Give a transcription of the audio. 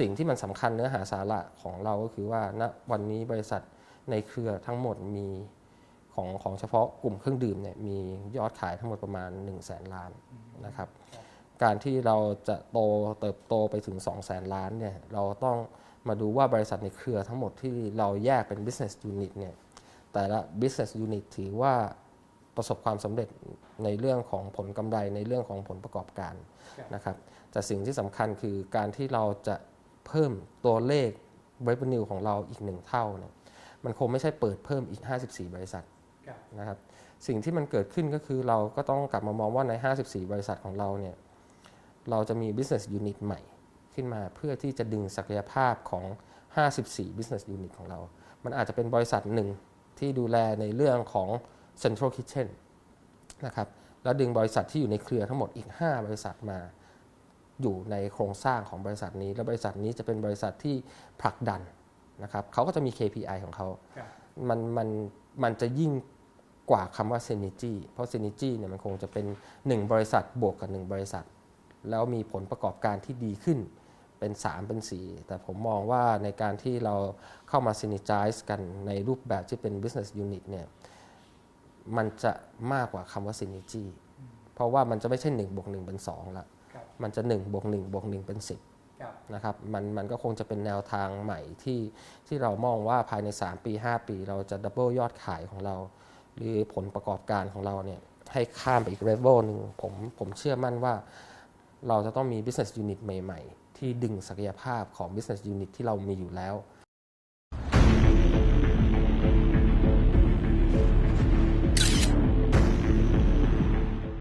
สิ่งที่มันสำคัญเนื้อหาสาระของเราก็คือว่าณวันนี้บริษัทในเครือทั้งหมดมีของของเฉพาะกลุ่มเครื่องดื่มเนี่ยมียอดขายทั้งหมดประมาณ 1 0 0 0 0แสนล้านนะครับ การที่เราจะโตเติบโตไปถึง 2 0 0แสนล้านเนี่ยเราต้องมาดูว่าบริษัทในเครือทั้งหมดที่เราแยกเป็น business unit เนี่ยแต่ละ business unit ถือว่าประสบความสำเร็จในเรื่องของผลกำไรในเรื่องของผลประกอบการนะครับแต่สิ่งที่สำคัญคือการที่เราจะ เพิ่มตัวเลข revenue ของเราอีกหนึ่งเท่าเนี่ยมันคงไม่ใช่เปิดเพิ่มอีก 54 บริษัทครับนะครับสิ่งที่มันเกิดขึ้นก็คือเราก็ต้องกลับมามองว่าใน 54 บริษัทของเราเนี่ยเราจะมี business unit ใหม่ขึ้นมาเพื่อที่จะดึงศักยภาพของ 54 business unit ของเรา มันอาจจะเป็นบริษัทหนึ่งที่ดูแลในเรื่องของ central kitchen นะครับแล้วดึงบริษัทที่อยู่ในเครือทั้งหมดอีก 5 บริษัทมา อยู่ในโครงสร้างของบริษัทนี้ และบริษัทนี้จะเป็นบริษัทที่ผลักดันนะครับเขาก็จะมี KPI ของเขาครับมันมันมันจะยิ่งกว่าคำว่า synergy เพราะ synergy เนี่ยมันคงจะเป็น 1 บริษัทบวกกับ 1 บริษัท แล้วมีผลประกอบการที่ดีขึ้นเป็น 3 เป็น 4 แต่ผมมองว่าในการที่เราเข้ามา synergize กันในรูปแบบที่เป็น business unit เนี่ยมันจะมากกว่าคำว่า synergy เพราะว่ามันจะไม่ใช่ 1บวก1เป็น2ละครับ มันจะ1บวก1บวก1เป็น 10ครับนะครับมันมันก็คงจะเป็นแนวทางใหม่ที่ที่เรามองว่าภายใน 3 ปี 5 ปี เราจะดับเบิลยอดขายของเรา หรือผลประกอบการของเราเนี่ยให้ข้ามไปอีกเลเวลหนึ่งผมผมเชื่อมั่นว่าเราจะต้องมี business unit ใหม่ ๆ ที่ดึงศักยภาพของ business unit ที่เรามีอยู่แล้ว